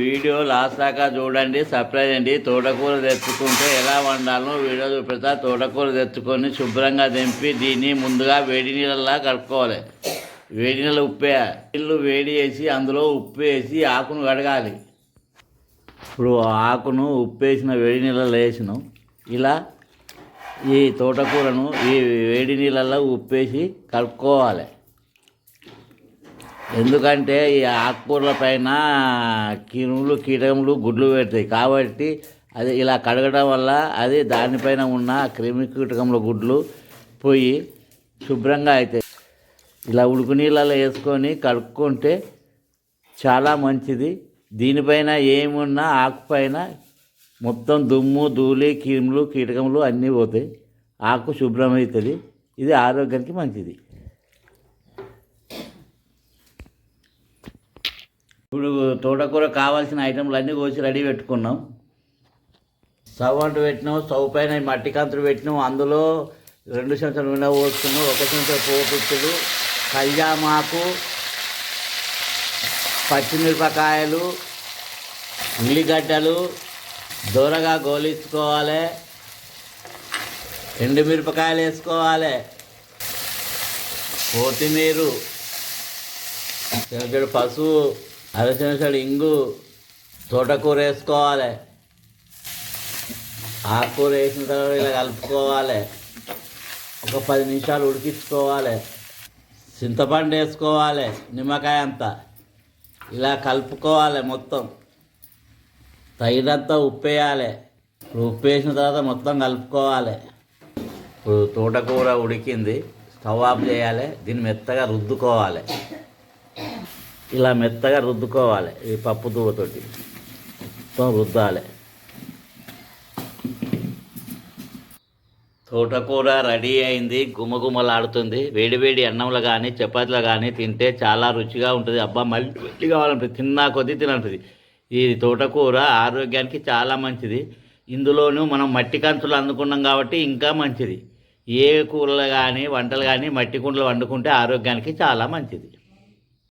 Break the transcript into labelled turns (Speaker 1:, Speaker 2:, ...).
Speaker 1: Video last దాకా చూడండి surprise అండి తోటకూర తెచ్చుకుంటే ఎలా వండాలో వీడియో చూపెడతా. తోటకూర తెచ్చుకొని శుభ్రంగా దింపి దీన్ని ముందుగా వేడి నీళ్ళలా కడుక్కోవాలి వేడి నీళ్ళు ఉప్పే నీళ్ళు వేడి వేసి అందులో ఉప్పు వేసి ఆకును కడగాలి. ఇప్పుడు ఆకును ఉప్పు వేసిన వేడి నీళ్ళలో వేసినాం. ఇలా ఈ తోటకూరను ఈ వేడి నీళ్ళల్లో ఉప్పేసి కలుపుకోవాలి. ఎందుకంటే ఈ ఆకుకూరల పైన కిరుములు కీటకములు గుడ్లు పెడతాయి. కాబట్టి అది ఇలా కడగడం వల్ల అది దానిపైన ఉన్న క్రిమి కీటకముల గుడ్లు పోయి శుభ్రంగా అవుతాయి ఇలా ఉడుకు నీళ్ళలో వేసుకొని కడుక్కుంటే చాలా మంచిది. దీనిపైన ఏమున్నా ఆకుపైన మొత్తం దుమ్ము ధూళి క్రిములు కీటకములు అన్నీ పోతాయి. ఆకు శుభ్రమవుతుంది. ఇది ఆరోగ్యానికి మంచిది. ఇప్పుడు తోటకూర కావాల్సిన ఐటమ్లు అన్నీ కోసి రెడీ పెట్టుకున్నాం. స్టవ్ అంటూ పెట్టినాం స్టవ్ పైన మట్టి కంతులు పెట్టినాం. అందులో రెండు చెంచాలు నూనె పోసుకున్నాం ఒక చెంచా పోపుచ్చుడు కళ్యామాకు పచ్చిమిరపకాయలు ఉల్లిగడ్డలు దూరగా గోలించుకోవాలి ఎండుమిరపకాయలు వేసుకోవాలి కొత్తిమీర పసుపు అర ఇంగు తోటకూర వేసుకోవాలి ఆకుకూర వేసిన తర్వాత ఇలా కలుపుకోవాలి. ఒక పది నిమిషాలు ఉడికించుకోవాలి. చింతపండు వేసుకోవాలి నిమ్మకాయ అంతా. ఇలా కలుపుకోవాలి మొత్తం. తగినంత ఉప్పు వేయాలి. ఇప్పుడు ఉప్పు వేసిన తర్వాత మొత్తం కలుపుకోవాలి. ఇప్పుడు తోటకూర ఉడికింది స్టవ్ ఆఫ్ చేయాలి దీన్ని మెత్తగా రుద్దుకోవాలి. ఇలా మెత్తగా రుద్దుకోవాలి ఈ పప్పు దువ్వతోటి. మొత్తం రుద్దాలి. తోటకూర రెడీ అయింది గుమగుమలాడుతుంది. వేడివేడి అన్నంలో కానీ చపాతీలో కానీ తింటే చాలా రుచిగా ఉంటుంది. అబ్బా మళ్ళీ మళ్ళీ కావాలంటుంది. తిన్నా కొద్దీ తినంటుంది ఈ తోటకూర ఆరోగ్యానికి చాలా మంచిది. ఇందులోనూ మనం మట్టి కంచులు అందుకున్నాం కాబట్టి ఇంకా మంచిది. ఏ కూరలు కానీ వంటలు కానీ మట్టి కుండలు వండుకుంటే ఆరోగ్యానికి చాలా మంచిది.